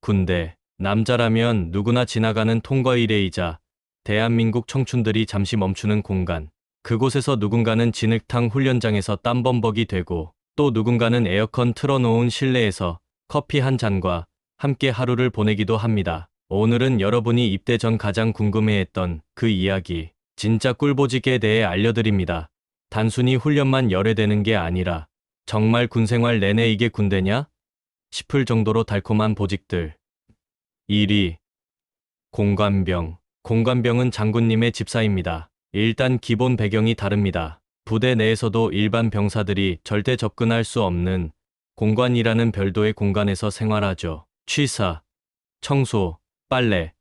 군대, 남자라면 누구나 지나가는 통과 일회이자 대한민국 청춘들이 잠시 멈추는 공간. 그곳에서 누군가는 진흙탕 훈련장에서 땀범벅이 되고 또 누군가는 에어컨 틀어놓은 실내에서 커피 한 잔과 함께 하루를 보내기도 합니다. 오늘은 여러분이 입대 전 가장 궁금해했던 그 이야기, 진짜 꿀보직에 대해 알려드립니다. 단순히 훈련만 열애되는 게 아니라 정말 군생활 내내 이게 군대냐? 싶을 정도로 달콤한 보직들. 1위. 공관병. 공관병은 장군님의 집사입니다. 일단 기본 배경이 다릅니다. 부대 내에서도 일반 병사들이 절대 접근할 수 없는 공관이라는 별도의 공간에서 생활하죠. 취사, 청소, 빨래,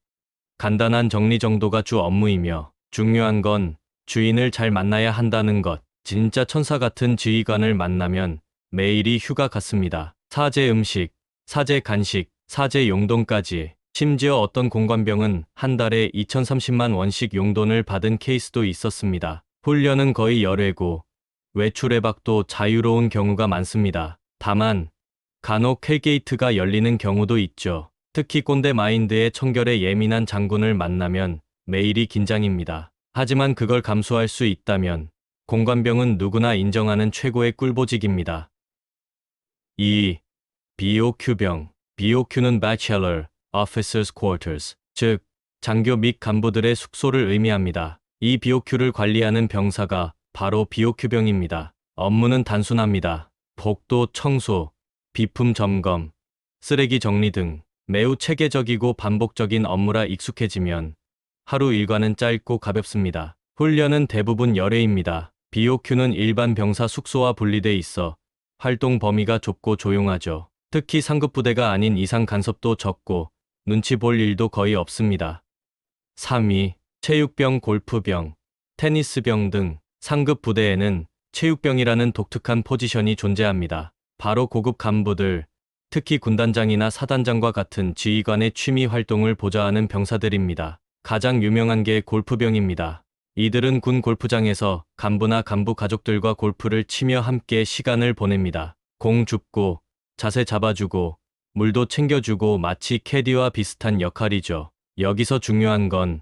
간단한 정리 정도가 주 업무이며 중요한 건 주인을 잘 만나야 한다는 것. 진짜 천사 같은 지휘관을 만나면 매일이 휴가 같습니다. 사제 음식, 사제 간식, 사제 용돈까지. 심지어 어떤 공관병은 한 달에 2030만 원씩 용돈을 받은 케이스도 있었습니다. 훈련은 거의 열외고 외출외박도 자유로운 경우가 많습니다. 다만 간혹 헬게이트가 열리는 경우도 있죠. 특히 꼰대 마인드에 청결에 예민한 장군을 만나면 매일이 긴장입니다. 하지만 그걸 감수할 수 있다면 공관병은 누구나 인정하는 최고의 꿀보직입니다. 2. BOQ병 BOQ는 Bachelor Officers Quarters, 즉 장교 및 간부들의 숙소를 의미합니다. 이 BOQ를 관리하는 병사가 바로 BOQ병입니다. 업무는 단순합니다. 복도 청소, 비품 점검, 쓰레기 정리 등 매우 체계적이고 반복적인 업무라 익숙해지면 하루 일과는 짧고 가볍습니다. 훈련은 대부분 열애입니다. BOQ는 일반 병사 숙소와 분리돼 있어 활동 범위가 좁고 조용하죠. 특히 상급 부대가 아닌 이상 간섭도 적고 눈치 볼 일도 거의 없습니다. 3위, 체육병, 골프병, 테니스병 등 상급 부대에는 체육병이라는 독특한 포지션이 존재합니다. 바로 고급 간부들, 특히 군단장이나 사단장과 같은 지휘관의 취미 활동을 보좌하는 병사들입니다. 가장 유명한 게 골프병입니다. 이들은 군 골프장에서 간부나 간부 가족들과 골프를 치며 함께 시간을 보냅니다. 공 줍고, 자세 잡아주고, 물도 챙겨주고 마치 캐디와 비슷한 역할이죠. 여기서 중요한 건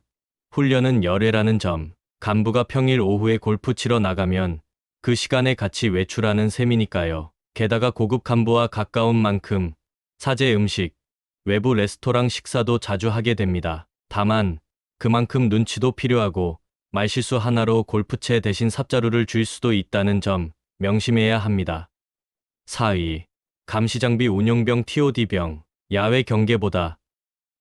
훈련은 열애라는 점. 간부가 평일 오후에 골프 치러 나가면 그 시간에 같이 외출하는 셈이니까요. 게다가 고급 간부와 가까운 만큼 사제 음식, 외부 레스토랑 식사도 자주 하게 됩니다. 다만 그만큼 눈치도 필요하고 말실수 하나로 골프채 대신 삽자루를 줄 수도 있다는 점 명심해야 합니다. 4위. 감시장비 운용병 TOD병. 야외 경계보다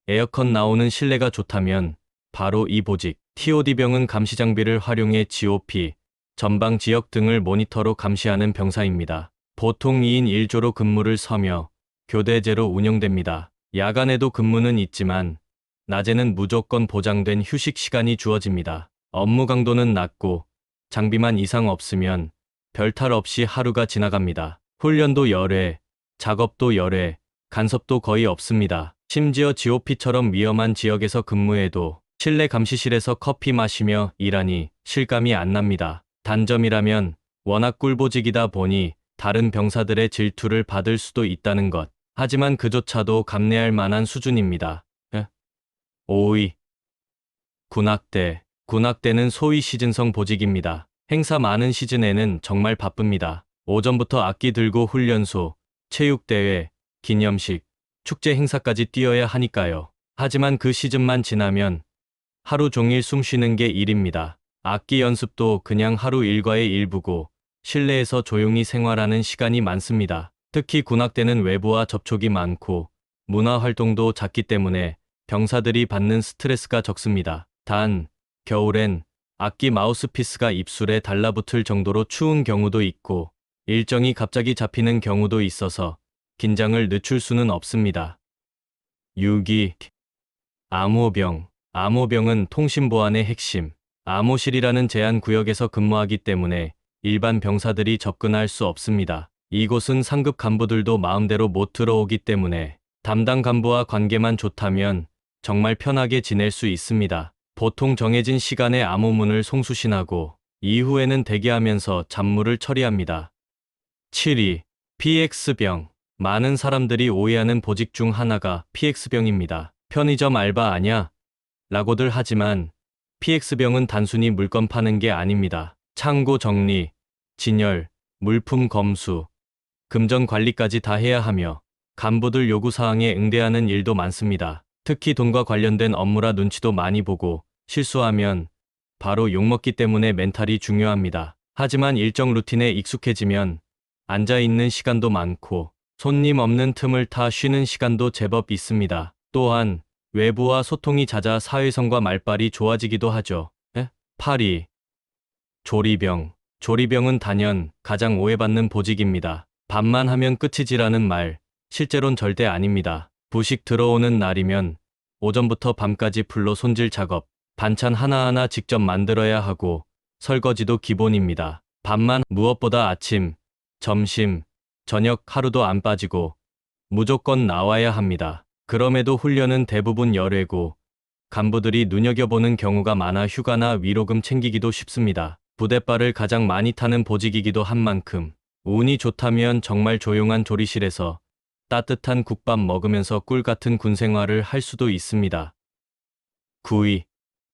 에어컨 나오는 실내가 좋다면 바로 이 보직. TOD병은 감시장비를 활용해 GOP, 전방 지역 등을 모니터로 감시하는 병사입니다. 보통 2인 1조로 근무를 서며 교대제로 운영됩니다. 야간에도 근무는 있지만 낮에는 무조건 보장된 휴식 시간이 주어집니다. 업무 강도는 낮고 장비만 이상 없으면 별탈 없이 하루가 지나갑니다. 훈련도 열애, 작업도 열애, 간섭도 거의 없습니다. 심지어 GOP처럼 위험한 지역에서 근무해도 실내 감시실에서 커피 마시며 일하니 실감이 안 납니다. 단점이라면 워낙 꿀보직이다 보니 다른 병사들의 질투를 받을 수도 있다는 것. 하지만 그조차도 감내할 만한 수준입니다. 5위. 군악대. 군악대는 소위 시즌성 보직입니다. 행사 많은 시즌에는 정말 바쁩니다. 오전부터 악기 들고 훈련소, 체육대회, 기념식, 축제 행사까지 뛰어야 하니까요. 하지만 그 시즌만 지나면 하루 종일 숨 쉬는 게 일입니다. 악기 연습도 그냥 하루 일과의 일부고 실내에서 조용히 생활하는 시간이 많습니다. 특히 군악대는 외부와 접촉이 많고 문화 활동도 작기 때문에 병사들이 받는 스트레스가 적습니다. 단, 겨울엔 악기 마우스피스가 입술에 달라붙을 정도로 추운 경우도 있고 일정이 갑자기 잡히는 경우도 있어서 긴장을 늦출 수는 없습니다. 6위 암호병 암호병은 통신보안의 핵심 암호실이라는 제한 구역에서 근무하기 때문에 일반 병사들이 접근할 수 없습니다. 이곳은 상급 간부들도 마음대로 못 들어오기 때문에 담당 간부와 관계만 좋다면 정말 편하게 지낼 수 있습니다. 보통 정해진 시간에 암호문을 송수신하고 이후에는 대기하면서 잡무를 처리합니다. 7위 PX병 많은 사람들이 오해하는 보직 중 하나가 PX병입니다. 편의점 알바 아냐? 라고들 하지만 PX병은 단순히 물건 파는 게 아닙니다. 창고 정리, 진열, 물품 검수, 금전 관리까지 다 해야 하며 간부들 요구사항에 응대하는 일도 많습니다. 특히 돈과 관련된 업무라 눈치도 많이 보고 실수하면 바로 욕먹기 때문에 멘탈이 중요합니다. 하지만 일정 루틴에 익숙해지면 앉아있는 시간도 많고 손님 없는 틈을 타 쉬는 시간도 제법 있습니다. 또한 외부와 소통이 잦아 사회성과 말빨이 좋아지기도 하죠. 에? 8위. 조리병. 조리병은 단연 가장 오해받는 보직입니다. 밥만 하면 끝이지라는 말, 실제론 절대 아닙니다. 부식 들어오는 날이면 오전부터 밤까지 불로 손질 작업, 반찬 하나하나 직접 만들어야 하고 설거지도 기본입니다. 밥만 무엇보다 아침, 점심, 저녁 하루도 안 빠지고 무조건 나와야 합니다. 그럼에도 훈련은 대부분 열외고 간부들이 눈여겨보는 경우가 많아 휴가나 위로금 챙기기도 쉽습니다. 부대발을 가장 많이 타는 보직이기도 한 만큼 운이 좋다면 정말 조용한 조리실에서 따뜻한 국밥 먹으면서 꿀 같은 군 생활을 할 수도 있습니다. 9위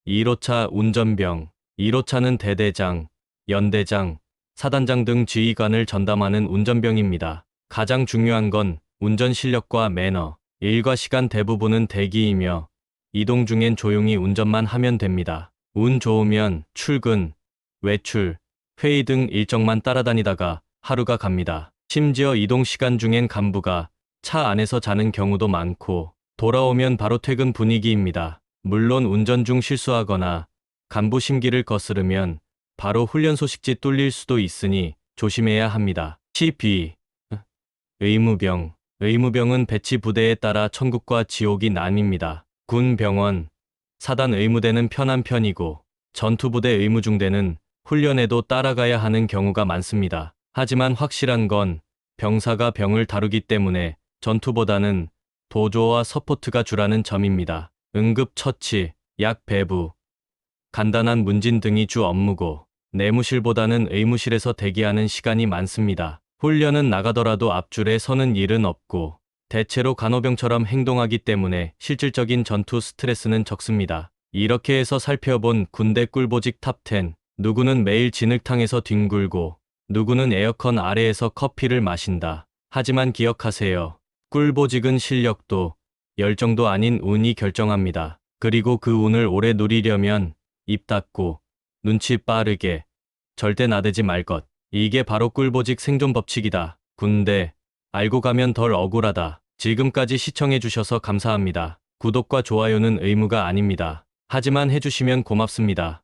1호차 운전병 1호차는 대대장, 연대장, 사단장 등 지휘관을 전담하는 운전병입니다. 가장 중요한 건 운전 실력과 매너, 일과 시간 대부분은 대기이며 이동 중엔 조용히 운전만 하면 됩니다. 운 좋으면 출근, 외출, 회의 등 일정만 따라다니다가 하루가 갑니다. 심지어 이동 시간 중엔 간부가 차 안에서 자는 경우도 많고 돌아오면 바로 퇴근 분위기입니다. 물론 운전 중 실수하거나 간부 심기를 거스르면 바로 훈련 소식지 뚫릴 수도 있으니 조심해야 합니다. 10위 의무병 의무병은 배치 부대에 따라 천국과 지옥이 나뉩니다. 군 병원 사단 의무대는 편한 편이고 전투부대 의무중대는 훈련에도 따라가야 하는 경우가 많습니다. 하지만 확실한 건 병사가 병을 다루기 때문에 전투보다는 보조와 서포트가 주라는 점입니다. 응급처치, 약 배부, 간단한 문진 등이 주 업무고 내무실보다는 의무실에서 대기하는 시간이 많습니다. 훈련은 나가더라도 앞줄에 서는 일은 없고 대체로 간호병처럼 행동하기 때문에 실질적인 전투 스트레스는 적습니다. 이렇게 해서 살펴본 군대 꿀보직 탑10 누구는 매일 진흙탕에서 뒹굴고 누구는 에어컨 아래에서 커피를 마신다. 하지만 기억하세요. 꿀보직은 실력도 열정도 아닌 운이 결정합니다. 그리고 그 운을 오래 누리려면 입 닫고 눈치 빠르게 절대 나대지 말 것. 이게 바로 꿀보직 생존 법칙이다. 군대 알고 가면 덜 억울하다. 지금까지 시청해주셔서 감사합니다. 구독과 좋아요는 의무가 아닙니다. 하지만 해주시면 고맙습니다.